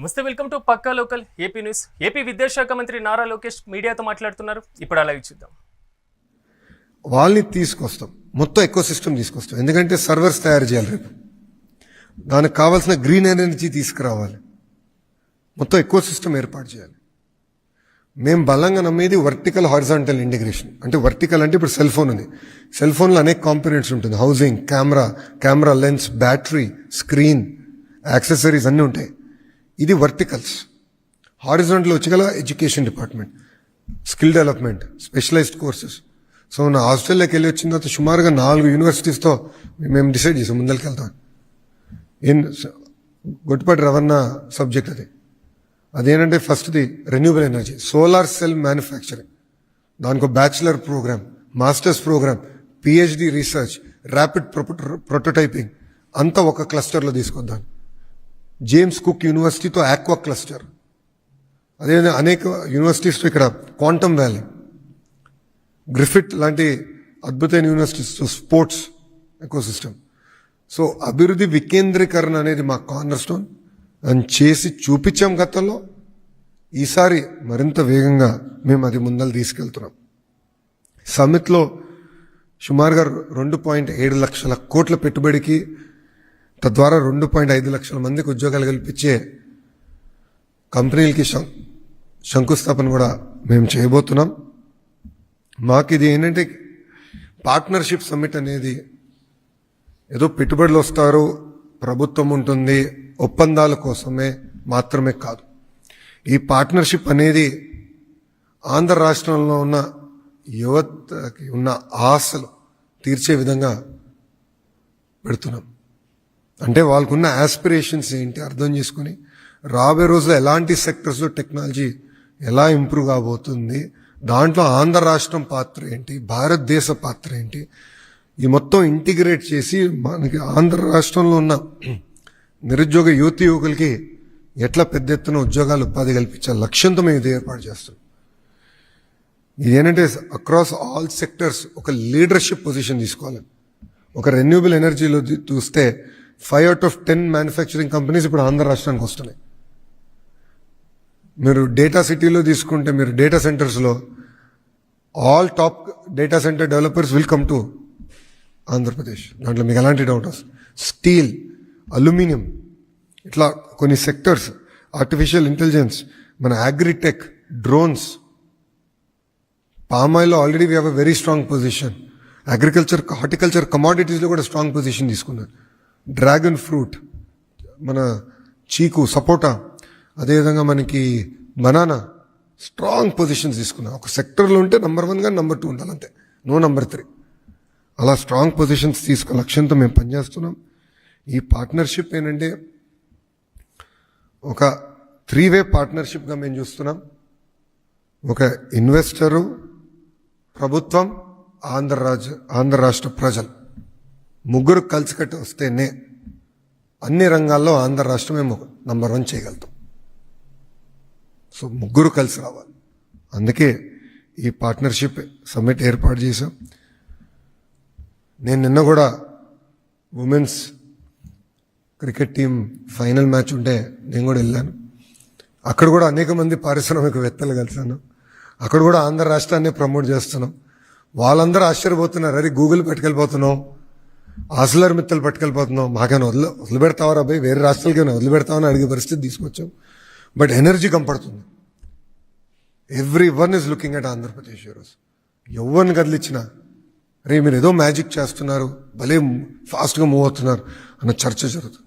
నమస్తే welcome to పక్కా local AP news. AP విద్యాశాఖ మంత్రి నారా లోకేష్ మీడియాతో మాట్లాడుతున్నారు. ఇప్పుడు అలా చూద్దాం. వాళ్ళని తీసుకొస్తాం. మొత్తం ఎక్కువ సిస్టమ్ తీసుకొస్తాం. ఎందుకంటే సర్వర్స్ తయారు చేయాలి రేపు. దానికి కావాల్సిన గ్రీన్ ఎనర్జీ తీసుకురావాలి. మొత్తం ఎక్కువ సిస్టమ్ ఏర్పాటు చేయాలి. మేము బలంగా నమ్మేది వర్టికల్ హారిజాంటల్ ఇంటిగ్రేషన్ అంటే వర్టికల్ అంటే ఇప్పుడు సెల్ ఫోన్ ఉంది సెల్ ఫోన్లో అనేక కాంపోనెంట్స్ ఉంటుంది. Housing camera camera lens battery screen accessories అన్నీ ఉంటాయి. ఇది వర్టికల్స్ హారిజంటల్ వచ్చి గల education department skill development specialized courses so నా హాస్టల్లోకి వెళ్ళి వచ్చిన తర్వాత సుమారుగా నాలుగు యూనివర్సిటీస్తో మేము డిసైడ్ చేసాం ముందరికి వెళ్తాం ఇన్ గొట్టుపాటి రవణ సబ్జెక్ట్ అది. అదేంటంటే ఫస్ట్ది renewable energy solar cell manufacturing దానికి bachelor program masters program PhD research rapid prototyping అంతా ఒక క్లస్టర్లో తీసుకొద్దాను జేమ్స్ కుక్ యూనివర్సిటీతో ఆక్వా క్లస్టర్ అదేవిధంగా అనేక యూనివర్సిటీస్తో ఇక్కడ క్వాంటమ్ వ్యాలీ గ్రిఫిట్ లాంటి అద్భుతమైన యూనివర్సిటీస్ స్పోర్ట్స్ ఎకోసిస్టమ్ సో అభివృద్ధి వికేంద్రీకరణ అనేది మా కార్నర్ స్టోన్ అని చేసి చూపించాం గతంలో. ఈసారి మరింత వేగంగా మేము అది ముందలు తీసుకెళ్తున్నాం. సమ్మిట్లో సుమారుగా రెండు పాయింట్ ఏడు లక్షల కోట్ల పెట్టుబడికి తద్వారా రెండు పాయింట్ ఐదు లక్షల మందికి ఉద్యోగాలు కల్పించే కంపెనీలకి శం- శంకుస్థాపన కూడా మేము చేయబోతున్నాం. మాకు ఇది ఏంటంటే పార్ట్నర్షిప్ సమ్మిట్ అనేది ఏదో పెట్టుబడులు వస్తారు ప్రభుత్వం ఉంటుంది ఒప్పందాల కోసమే మాత్రమే కాదు. ఈ పార్ట్నర్షిప్ అనేది ఆంధ్ర రాష్ట్రంలో ఉన్న యువతకి ఉన్న ఆశలు తీర్చే విధంగా పెడుతున్నాం. అంటే వాళ్ళకున్న ఆస్పిరేషన్స్ ఏంటి అర్థం చేసుకుని రాబోయే రోజుల్లో ఎలాంటి సెక్టర్స్లో టెక్నాలజీ ఎలా ఇంప్రూవ్ కాబోతుంది? దాంట్లో ఆంధ్ర రాష్ట్రం పాత్ర ఏంటి? భారతదేశ పాత్ర ఏంటి? ఈ మొత్తం ఇంటిగ్రేట్ చేసి మనకి ఆంధ్ర రాష్ట్రంలో ఉన్న నిరుద్యోగ యువతి యువకులకి ఎట్లా పెద్ద ఎత్తున ఉద్యోగాలు ఉపాధి కల్పించే లక్ష్యంతో మేము ఇది ఏర్పాటు చేస్తాం. ఇది ఏంటంటే అక్రాస్ ఆల్ సెక్టర్స్ ఒక లీడర్షిప్ పొజిషన్ తీసుకోవాలి. ఒక రెన్యూబుల్ ఎనర్జీలో చూస్తే five out of ten manufacturing companies ఇప్పుడు ఆంధ్ర రాష్ట్రానికి వస్తున్నాయి. మీరు డేటా సిటీలో తీసుకుంటే మీరు డేటా సెంటర్స్లో all top data centre developers will come to Andhra Pradesh దాంట్లో మీకు ఎలాంటి డౌట్ వస్తుంది స్టీల్ అల్యూమినియం ఇట్లా కొన్ని సెక్టర్స్ ఆర్టిఫిషియల్ ఇంటెలిజెన్స్ మన అగ్రిటెక్ డ్రోన్స్ పామాయిల్లో already we have a very strong position agriculture horticulture కమాడిటీస్లో కూడా స్ట్రాంగ్ పొజిషన్ తీసుకున్నారు. డ్రాగన్ ఫ్రూట్ మన చీకు సపోటా అదేవిధంగా మనకి బనానా స్ట్రాంగ్ పొజిషన్స్ తీసుకున్నాం. ఒక సెక్టర్లో ఉంటే నంబర్ వన్గా నెంబర్ టూ ఉండాలి అంతే. No number three. అలా స్ట్రాంగ్ పొజిషన్స్ తీసుకున్న లక్ష్యంతో మేము పనిచేస్తున్నాం. ఈ పార్ట్నర్షిప్ ఏంటంటే ఒక త్రీ వే పార్ట్నర్షిప్గా మేము చూస్తున్నాం. ఒక ఇన్వెస్టరు ప్రభుత్వం ఆంధ్ర రాజ్య ఆంధ్ర రాష్ట్ర ప్రజలు. ముగ్గురు కలిసికట్టు వస్తేనే అన్ని రంగాల్లో ఆంధ్ర రాష్ట్రమే నంబర్ వన్ చేయగలుగుతాం. సో ముగ్గురు కలిసి రావాలి. అందుకే ఈ పార్ట్నర్షిప్ సమ్మిట్ ఏర్పాటు చేశాం. నేను నిన్న కూడా women's cricket team final match ఉంటే నేను కూడా వెళ్ళాను. అక్కడ కూడా అనేక మంది పారిశ్రామికవేత్తలు కలిసాను. అక్కడ కూడా ఆంధ్ర రాష్ట్రాన్ని ప్రమోట్ చేస్తున్నాం. వాళ్ళందరూ ఆశ్చర్యపోతున్నారు. అరే గూగుల్ పెట్టుకెళ్ళిపోతున్నాం. ఆసులర్ మిత్తలు పట్టుకెళ్ళిపోతున్నాం. మాకని వదిలి వదిలిపెడతావరా అబ్బాయి వేరే రాష్ట్రాలకైనా వదిలిపెడతామని అడిగే పరిస్థితి తీసుకొచ్చాం. బట్ ఎనర్జీ కంపడుతుంది. Everyone is looking at Andhra Pradesh ఈరోజు ఎవరిని కదిలిచ్చినా రే మీరు ఏదో మ్యాజిక్ చేస్తున్నారు భలే ఫాస్ట్గా మూవ్ అవుతున్నారు అన్న చర్చ జరుగుతుంది.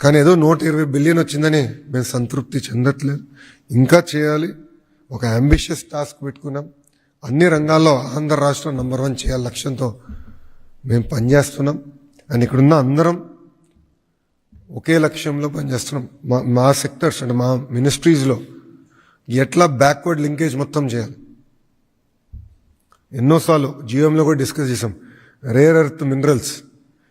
కానీ ఏదో నూట ఇరవై బిలియన్ వచ్చిందని మేము సంతృప్తి చెందట్లేదు. ఇంకా చేయాలి. ఒక అంబిషియస్ టాస్క్ పెట్టుకున్నాం. అన్ని రంగాల్లో ఆంధ్ర రాష్ట్రం నంబర్ వన్ చేయాలి లక్ష్యంతో మేము పనిచేస్తున్నాం అండ్ ఇక్కడున్న అందరం ఒకే లక్ష్యంలో పనిచేస్తున్నాం మా మా సెక్టర్స్ అంటే మా మినిస్ట్రీస్లో ఎట్లా బ్యాక్వర్డ్ లింకేజ్ మొత్తం చేయాలి. ఎన్నోసార్లు జియోఎంలో కూడా డిస్కస్ చేసాం రేర్ ఎర్త్ మినరల్స్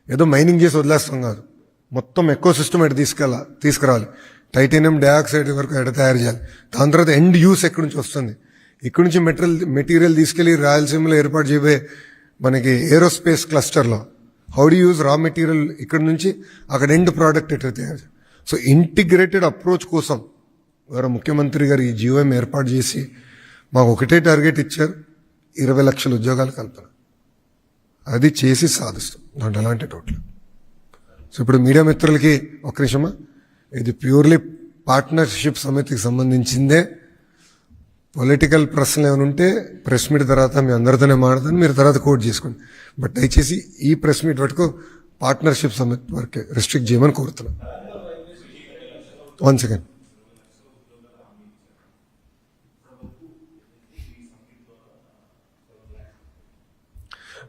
ఏదో మైనింగ్ చేసి వదిలేస్తాం కాదు. మొత్తం ఎక్కువ సిస్టమ్ ఎటు తీసుకెళ్ళాలి తీసుకురావాలి టైటానియం డయాక్సైడ్ వరకు ఎట తయారు చేయాలి. దాని తర్వాత ఎండ్ యూస్ ఎక్కడి నుంచి వస్తుంది? ఇక్కడి నుంచి మెటీరియల్ మెటీరియల్ తీసుకెళ్ళి రాయలసీమలో ఏర్పాటు చేయబోయే మనకి aerospace క్లస్టర్లో how the use raw material ఇక్కడ నుంచి అక్కడ ఎండ్ ప్రోడక్ట్ ఎట్లా తయారు సో ఇంటిగ్రేటెడ్ అప్రోచ్ కోసం గౌరవ ముఖ్యమంత్రి గారు ఈ జీవోఎం ఏర్పాటు చేసి మాకు ఒకటే టార్గెట్ ఇచ్చారు ఇరవై లక్షల ఉద్యోగాలు కల్పన. అది చేసి సాధిస్తాం. దాంట్లో ఎలాంటి డౌట్ లేదు. సో ఇప్పుడు మీడియా మిత్రులకి ఒక నిమిషమా ఇది ప్యూర్లీ పార్ట్నర్షిప్ సమితికి సంబంధించిందే. పొలిటికల్ ప్రశ్నలు ఏమైనా ఉంటే ప్రెస్ మీట్ తర్వాత మీ అందరితోనే మాడతాను మీరు తర్వాత కోట్ చేసుకోండి. బట్ దయచేసి ఈ ప్రెస్ మీట్ వరకు పార్ట్నర్షిప్ సమితి వరకే రిస్ట్రిక్ట్ చేయమని కోరుతున్నాను. One second.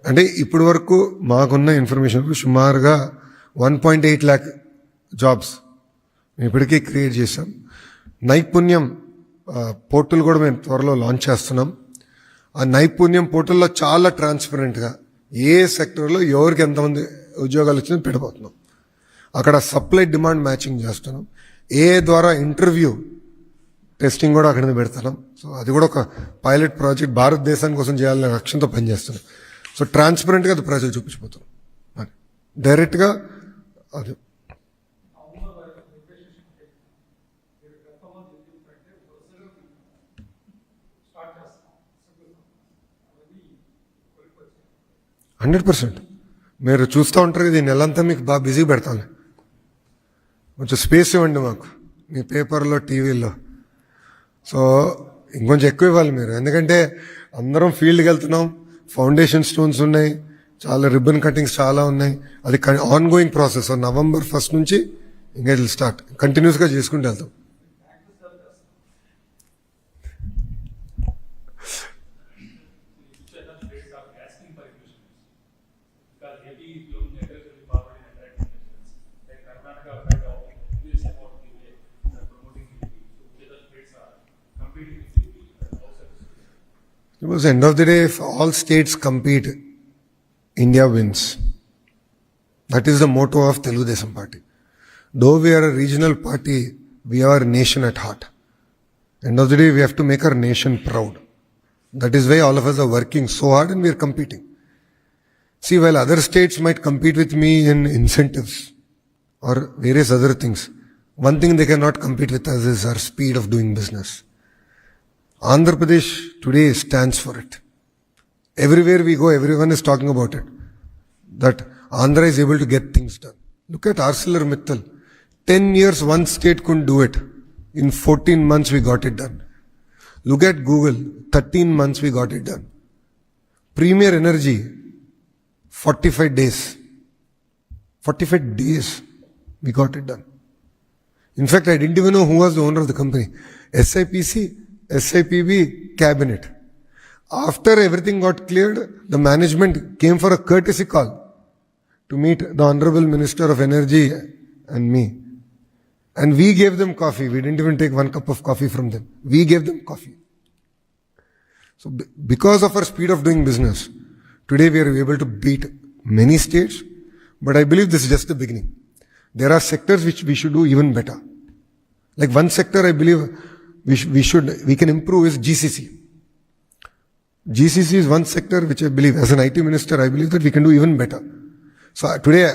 అంటే ఇప్పటి వరకు మాకున్న ఇన్ఫర్మేషన్ సుమారుగా one point eight lakh jobs మేము ఇప్పటికీ క్రియేట్ చేశాం. నైపుణ్యం పోర్టల్ కూడా మేము త్వరలో లాంచ్ చేస్తున్నాం. ఆ నైపుణ్యం పోర్టల్లో చాలా ట్రాన్స్పరెంట్గా ఏ సెక్టర్లో ఎవరికి ఎంతమంది ఉద్యోగాలు వచ్చిందో పెడబోతున్నాం అక్కడ సప్లై డిమాండ్ మ్యాచింగ్ చేస్తున్నాం. ఏ ద్వారా ఇంటర్వ్యూ టెస్టింగ్ కూడా అక్కడ పెడతాం. సో అది కూడా ఒక పైలట్ ప్రాజెక్ట్ భారతదేశం కోసం చేయాలనే లక్ష్యంతో పనిచేస్తున్నాం. సో ట్రాన్స్పరెంట్గా అది ప్రజలు చూపించిపోతున్నాం అది డైరెక్ట్గా అది హండ్రెడ్ పర్సెంట్. మీరు చూస్తూ ఉంటారు ఇది నెలంతా మీకు బాగా బిజీ పెడతాను. కొంచెం స్పేస్ ఇవ్వండి మాకు మీ పేపర్లో టీవీలో. సో ఇంకొంచెం ఎక్కువ ఇవ్వాలి మీరు. ఎందుకంటే అందరం ఫీల్డ్కి వెళ్తున్నాం ఫౌండేషన్ స్టోన్స్ ఉన్నాయి చాలా రిబ్బన్ కటింగ్స్ చాలా ఉన్నాయి. అది ongoing process November first నుంచి ఇంకా ఇట్ స్టార్ట్ కంటిన్యూస్గా చేసుకుంటూ వెళ్తాం. Because end of the day, if all states compete, India wins. That is the motto of Telugu Desam Party. Though we are a regional party, we are a nation at heart. End of the day, we have to make our nation proud. That is why all of us are working so hard and we are competing. See, while other states might compete with me in incentives or various other things, one thing they cannot compete with us is our speed of doing business. Andhra Pradesh today stands for it. Everywhere we go, everyone is talking about it. That Andhra is able to get things done. Look at ArcelorMittal. 10 years, one state couldn't do it. In 14 months, we got it done. Look at Google. 13 months, we got it done. Premier Energy, 45 days. 45 days, we got it done. In fact, I didn't even know who was the owner of the company. SIPC, SIPB, cabinet. After everything got cleared, the management came for a courtesy call to meet the Honorable Minister of Energy and me. And we gave them coffee. We didn't even take one cup of coffee from them. We gave them coffee. So, because of our speed of doing business, today we are able to beat many states, but I believe this is just the beginning. There are sectors which we should do even better. Like one sector I believe we, sh- we should, we can improve is GCC. GCC is one sector which I believe, as an IT minister, I believe that we can do even better. So uh, today,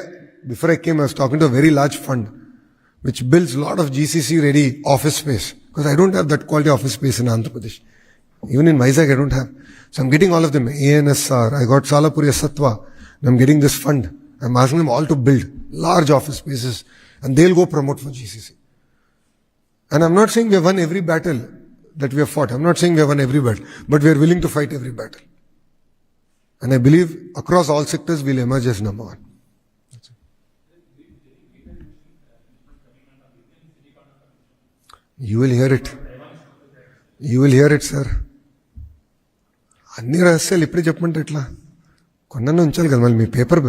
before I came, I was talking to a very large fund which builds a lot of GCC ready office space because I don't have that quality office space in Andhra Pradesh. Even in Vizag, I don't have. So I'm getting all of them. ANSR, I got Salapuri Satwa. and I'm getting this fund. I'm asking them all to build large office spaces and they'll go promote for GCC. And I'm not saying we have won every battle that we have fought. I'm not saying we have won every battle, but we are willing to fight every battle. And I believe across all sectors we'll emerge as number one. You will hear it. You will hear it, sir. అన్ని రహస్యాలు ఇప్పుడే చెప్పమంటే ఎట్లా కొన్న ఉంచాలి కదా మళ్ళీ మీ paper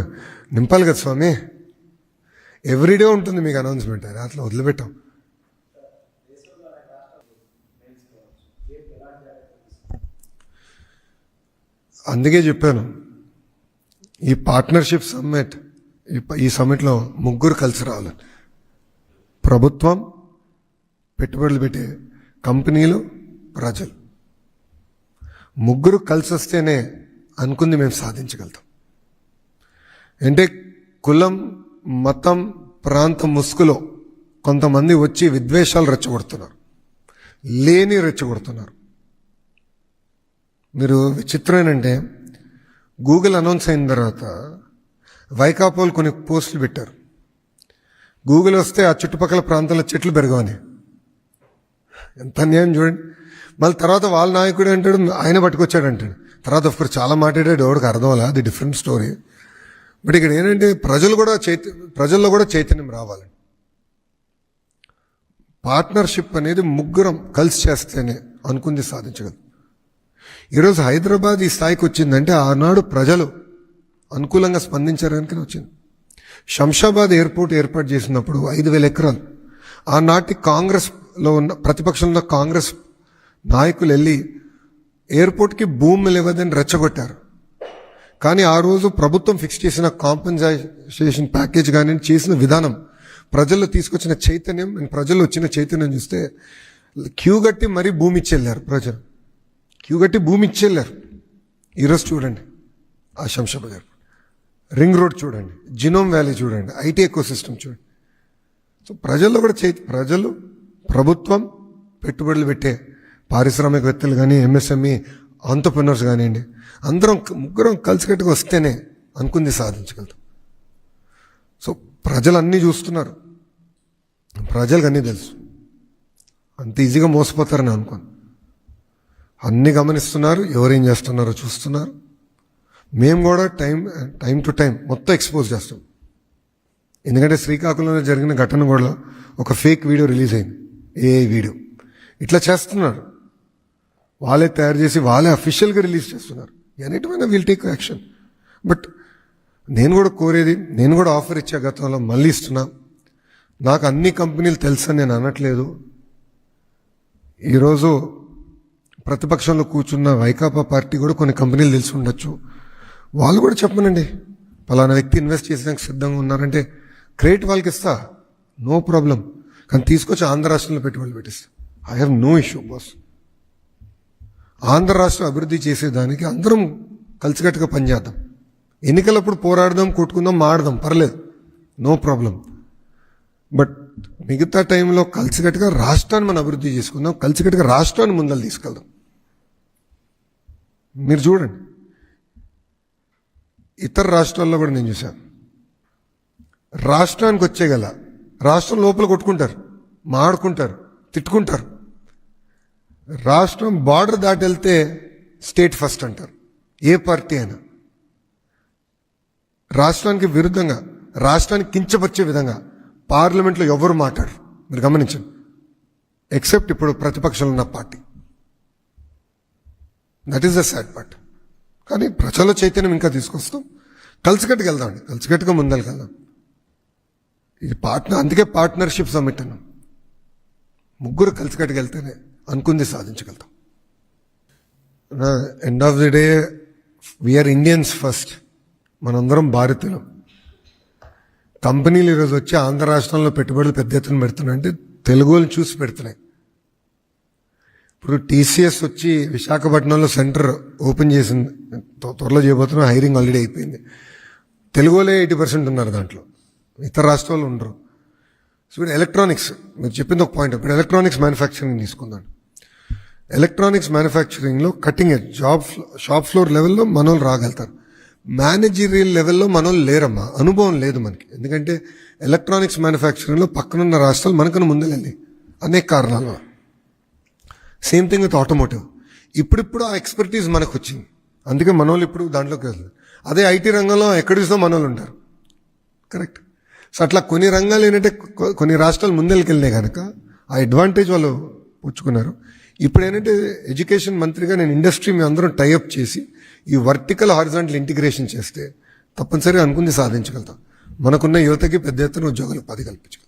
నింపాలి కదా స్వామి ఎవ్రీడే ఉంటుంది మీకు అనౌన్స్మెంట్ అట్లా వదిలిపెట్టాం అందుకే చెప్పాను ఈ పార్ట్నర్షిప్ సమ్మిట్ ఈ ఈ సమ్మిట్లో ముగ్గురు కలిసి రావాలి ప్రభుత్వం పెట్టుబడులు పెట్టే కంపెనీలు ప్రజలు. ముగ్గురు కలిసి వస్తేనే అనుకుంది మేము సాధించగలుగుతాం. అంటే కులం మతం ప్రాంతం ముసుగులో కొంతమంది వచ్చి విద్వేషాలు రెచ్చగొడుతున్నారు. లేని రెచ్చగొడుతున్నారు. మీరు విచిత్రం ఏంటంటే గూగుల్ అనౌన్స్ అయిన తర్వాత వైకాపోలు కొన్ని పోస్టులు పెట్టారు. గూగుల్ వస్తే ఆ చుట్టుపక్కల ప్రాంతాల చెట్లు పెరగవని. ఎంత అన్యాయం చూడండి. మళ్ళీ తర్వాత వాళ్ళ నాయకుడు అంటాడు ఆయన పట్టుకొచ్చాడు అంటాడు. తర్వాత ఆఫ్కోర్స్ చాలా మాట్లాడాడు ఎవరికి అర్థం అలా అది డిఫరెంట్ స్టోరీ బట్ ఇక్కడ ఏంటంటే ప్రజలు కూడా చైత ప్రజల్లో కూడా చైతన్యం రావాలి. పార్ట్నర్షిప్ అనేది ముగ్గురం కలిసి చేస్తేనే అనుకుంది సాధించగలదు ఈరోజు హైదరాబాద్ ఈ స్థాయికి వచ్చిందంటే ఆనాడు ప్రజలు అనుకూలంగా స్పందించారని వచ్చింది. శంషాబాద్ ఎయిర్పోర్ట్ ఏర్పాటు చేసినప్పుడు ఐదు వేల ఎకరాలు. ఆనాటి కాంగ్రెస్లో ఉన్న ప్రతిపక్షంలో కాంగ్రెస్ నాయకులు వెళ్ళి ఎయిర్పోర్ట్కి భూమి లేవదని రెచ్చగొట్టారు. కానీ ఆ రోజు ప్రభుత్వం ఫిక్స్ చేసిన కాంపెన్సేషన్ ప్యాకేజ్ కానీ చేసిన విధానం ప్రజల్లో తీసుకొచ్చిన చైతన్యం ప్రజల్లో వచ్చిన చైతన్యం చూస్తే క్యూ గట్టి మరీ భూమి ఇచ్చెళ్ళారు ప్రజలు. క్యూ కట్టి భూమి ఇచ్చేళ్ళారు ఈరోజు చూడండి ఆ శంషాబాద్ ఎయిర్పోర్ట్ రింగ్ రోడ్ చూడండి జినోమ్ వ్యాలీ చూడండి ఐటీ ఎకో సిస్టమ్ చూడండి. సో ప్రజల్లో కూడా చే ప్రజలు ప్రభుత్వం పెట్టుబడులు పెట్టే పారిశ్రామికవేత్తలు కానీ ఎంఎస్ఎంఈ ఆంటర్ప్రినర్స్ కానివ్వండి అందరం ముగ్గురం కలిసికట్టుగా వస్తేనే అనుకుంది సాధించగలుగుతాం. సో ప్రజలు అన్నీ చూస్తున్నారు. ప్రజలకు అన్నీ తెలుసు. అంత ఈజీగా మోసపోతారని అనుకోను. అన్నీ గమనిస్తున్నారు ఎవరేం చేస్తున్నారో చూస్తున్నారు. మేము కూడా టైం టైం టు టైం మొత్తం ఎక్స్పోజ్ చేస్తాం. ఎందుకంటే శ్రీకాకుళంలో జరిగిన ఘటన కూడా ఒక ఫేక్ వీడియో రిలీజ్ అయింది. ఏ వీడియో. ఇట్లా చేస్తున్నారు. వాళ్ళే తయారు చేసి వాళ్ళే అఫీషియల్గా రిలీజ్ చేస్తున్నారు. ఎన్నిటిమైనా విల్ టేక్ యాక్షన్ బట్ నేను కూడా కోరేది నేను కూడా ఆఫర్ ఇచ్చే గతంలో మళ్ళీ ఇస్తున్నా. నాకు అన్ని కంపెనీలు తెలుసని నేను అనట్లేదు. ఈరోజు ప్రతిపక్షంలో కూర్చున్న వైకాపా పార్టీ కూడా కొన్ని కంపెనీలు తెలిసి ఉండొచ్చు. వాళ్ళు కూడా చెప్పమనండి పలానా వ్యక్తి ఇన్వెస్ట్ చేసేందుకు సిద్ధంగా ఉన్నారంటే క్రెడిట్ వాళ్ళకి ఇస్తా నో ప్రాబ్లం. కానీ తీసుకొచ్చి ఆంధ్ర రాష్ట్రంలో పెట్టుబడులు పెట్టిస్తా. I have no issue boss Andhra రాష్ట్రం అభివృద్ధి చేసేదానికి అందరం కలిసికట్టుగా పనిచేద్దాం. ఎన్నికలప్పుడు పోరాడదాం కొట్టుకుందాం మాడదాం పర్లేదు. నో ప్రాబ్లం బట్ మిగతా టైంలో కలిసికట్టుగా రాష్ట్రాన్ని మనం అభివృద్ధి చేసుకుందాం కలిసికట్టుగా రాష్ట్రాన్ని ముందలు తీసుకెళ్దాం. మీరు చూడండి. ఇతర రాష్ట్రాల్లో కూడా నేను చూశాను. రాష్ట్రానికి వచ్చేగల రాష్ట్రం లోపల కొట్టుకుంటారు మాడుకుంటారు తిట్టుకుంటారు. రాష్ట్రం బార్డర్ దాటి వెళ్తే స్టేట్ ఫస్ట్ అంటారు. ఏ పార్టీ అయినా. రాష్ట్రానికి విరుద్ధంగా రాష్ట్రానికి కించపరిచే విధంగా పార్లమెంట్లో ఎవరు మాట్లాడరు. మీరు గమనించండి. ఎక్సెప్ట్ ఇప్పుడు ప్రతిపక్షంలో ఉన్న party. That is the sad part కానీ ప్రజల చైతన్యం ఇంకా తీసుకొస్తాం. కలిసికట్టుకు వెళ్దామండి కలిసికట్టుగా ముందరికి వెళ్దాం. ఇది పార్ట్నర్ అందుకే పార్ట్నర్షిప్ సమ్మిట్ అన్నాం. ముగ్గురు కలిసికట్టుకు వెళ్తేనే అనుకుంది సాధించగలుగుతాం. End of the day we are Indians first మనందరం భారతీయులం కంపెనీలు ఈరోజు వచ్చి ఆంధ్ర రాష్ట్రంలో పెట్టుబడులు పెద్ద ఎత్తున పెడుతున్నాయంటే తెలుగు వాళ్ళని చూసి పెడుతున్నాయి. ఇప్పుడు టీసీఎస్ వచ్చి విశాఖపట్నంలో సెంటర్ ఓపెన్ చేసింది. త్వరలో చేయబోతున్నా హైరింగ్ ఆల్రెడీ అయిపోయింది. తెలుగులో ఎయిటీ పర్సెంట్ ఉన్నారు దాంట్లో. ఇతర రాష్ట్రాలు ఉండరు. సో ఇప్పుడు ఎలక్ట్రానిక్స్ మీరు చెప్పింది ఒక పాయింట్. ఇప్పుడు ఎలక్ట్రానిక్స్ మ్యానుఫ్యాక్చరింగ్ తీసుకుందాం. Electronics మ్యానుఫ్యాక్చరింగ్లో cutting edge job floor- shop floor లెవెల్లో మనోళ్ళు రాగలుగుతారు. మేనేజీరియల్ లెవెల్లో మనోళ్ళు లేరమ్మా. అనుభవం లేదు మనకి. ఎందుకంటే ఎలక్ట్రానిక్స్ మ్యానుఫ్యాక్చరింగ్లో పక్కనున్న రాష్ట్రాలు మనకన్నా ముందుకెళ్ళి అనేక కారణాలు. సేమ్ థింగ్ విత్ ఆటోమోటివ్ ఇప్పుడిప్పుడు ఆ ఎక్స్పర్టీస్ మనకు వచ్చింది అందుకే మనోళ్ళు ఇప్పుడు దాంట్లోకి వెళ్తారు అదే ఐటీ రంగంలో ఎక్కడ చూసినా మనోళ్ళు ఉంటారు. కరెక్ట్ సో అట్లా కొన్ని రంగాలు ఏంటంటే కొన్ని రాష్ట్రాలు ముందరికెళ్ళినాయి కనుక ఆ అడ్వాంటేజ్ వాళ్ళు పుచ్చుకున్నారు. ఇప్పుడు ఏంటంటే ఎడ్యుకేషన్ మంత్రిగా నేను ఇండస్ట్రీ మీ అందరం టైఅప్ చేసి ఈ వర్టికల్ హారిజాంటల్ ఇంటిగ్రేషన్ చేస్తే తప్పనిసరిగా అనుకుంది సాధించగలుగుతాం. మనకున్న యువతకి పెద్ద ఎత్తున ఉద్యోగాలు పది కల్పించగలుగుతాం.